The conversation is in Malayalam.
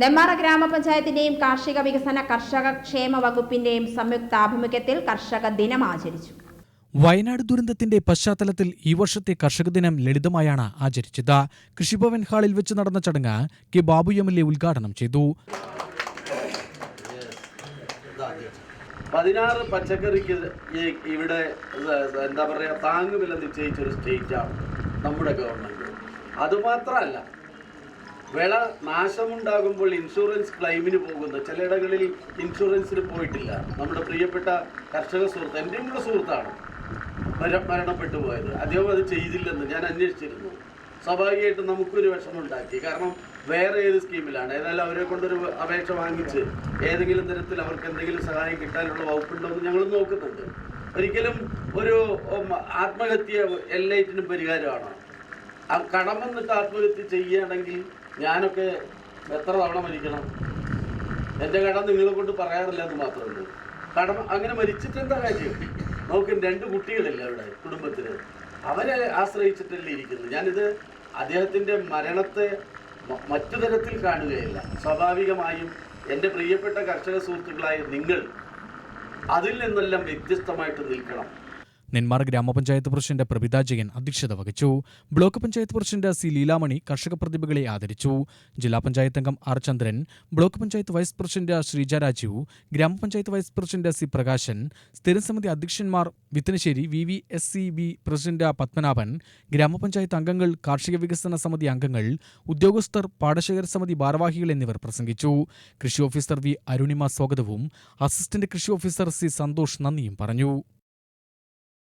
നെമ്മാറ ഗ്രാമപഞ്ചായത്തിന്റെയും കാർഷിക വികസന കർഷക ക്ഷേമ വകുപ്പിന്റെയും സംയുക്താഭിമുഖ്യത്തിൽ കർഷക ദിനം ആചരിച്ചു. വയനാട് ദുരന്തത്തിന്റെ പശ്ചാത്തലത്തിൽ ഈ വർഷത്തെ കർഷക ദിനം ലളിതമായാണ് ആചരിച്ചത്. കൃഷിഭവൻ ഹാളിൽ വെച്ച് നടന്ന ചടങ്ങ് K Babu M L A ഉദ്ഘാടനം ചെയ്തു. പതിനാറ് പച്ചക്കറിക്ക് ഇവിടെ എന്താ പറയുക താങ്ങുവില നിശ്ചയിച്ചൊരു സ്റ്റേറ്റാണ് നമ്മുടെ ഗവൺമെന്റ്. അതുമാത്രമല്ല വിള നാശമുണ്ടാകുമ്പോൾ ഇൻഷുറൻസ് ക്ലെയിമിന് പോകുന്ന ചിലയിടങ്ങളിൽ ഇൻഷുറൻസിന് പോയിട്ടില്ല. നമ്മുടെ പ്രിയപ്പെട്ട കർഷക സുഹൃത്ത് എന്റെയും കൂടെ സുഹൃത്താണ് മരണപ്പെട്ടു പോയത്. അദ്ദേഹം അത് ചെയ്തില്ലെന്ന് ഞാൻ അന്വേഷിച്ചിരുന്നു. സ്വാഭാവികമായിട്ടും നമുക്കൊരു വിഷമമുണ്ടാക്കി. കാരണം വേറെ ഏത് സ്കീമിലാണ് ഏതായാലും അവരെ കൊണ്ടൊരു അപേക്ഷ വാങ്ങിച്ച് ഏതെങ്കിലും തരത്തിൽ അവർക്ക് എന്തെങ്കിലും സഹായം കിട്ടാനുള്ള വകുപ്പുണ്ടോ എന്ന് ഞങ്ങൾ നോക്കുന്നുണ്ട്. ഒരിക്കലും ഒരു ആത്മഹത്യ എല്ലാറ്റിനും പരിഹാരമാണ്. ആ കടം വന്നിട്ട് ആത്മഹത്യ ചെയ്യുകയാണെങ്കിൽ ഞാനൊക്കെ എത്ര തവണ മരിക്കണം? എന്റെ കടം നിങ്ങളെ കൊണ്ട് പറയാറില്ല എന്ന് മാത്രമേ ഉള്ളൂ. കടം അങ്ങനെ മരിച്ചിട്ട് എന്താ കാര്യം? നമുക്ക് രണ്ട് കുട്ടികളില്ല അവിടെ കുടുംബത്തിന് അവരെ ആശ്രയിച്ചിട്ടല്ലേ ഇരിക്കുന്നത്. ഞാനിത് അദ്ദേഹത്തിന്റെ മരണത്തെ മറ്റു തരത്തിൽ കാണുകയില്ല. സ്വാഭാവികമായും എന്റെ പ്രിയപ്പെട്ട കർഷക സുഹൃത്തുക്കളായ നിങ്ങൾ അതിൽ നിന്നെല്ലാം വ്യത്യസ്തമായിട്ട് നിൽക്കണം. നെന്മാർ ഗ്രാമപഞ്ചായത്ത് പ്രസിഡന്റ് പ്രഭിത ജയൻ അധ്യക്ഷത വഹിച്ചു. Block panchayat president C Leelamani കർഷക പ്രതിഭകളെ ആദരിച്ചു. ജില്ലാ പഞ്ചായത്ത് അംഗം R Chandran block panchayat vice president Sreeja Rajeev ഗ്രാമപഞ്ചായത്ത് വൈസ് പ്രസിഡന്റ് സി പ്രകാശൻ സ്ഥിരം സമിതി അധ്യക്ഷന്മാർ Vithanassery V V S C B president Padmanabhan ഗ്രാമപഞ്ചായത്ത് അംഗങ്ങൾ കാർഷിക വികസന സമിതി അംഗങ്ങൾ ഉദ്യോഗസ്ഥർ പാടശേഖര സമിതി ഭാരവാഹികൾ എന്നിവർ പ്രസംഗിച്ചു. കൃഷി ഓഫീസർ വി അരുണിമ സ്വാഗതവും അസിസ്റ്റന്റ് കൃഷി ഓഫീസർ സി സന്തോഷ് നന്ദിയും പറഞ്ഞു.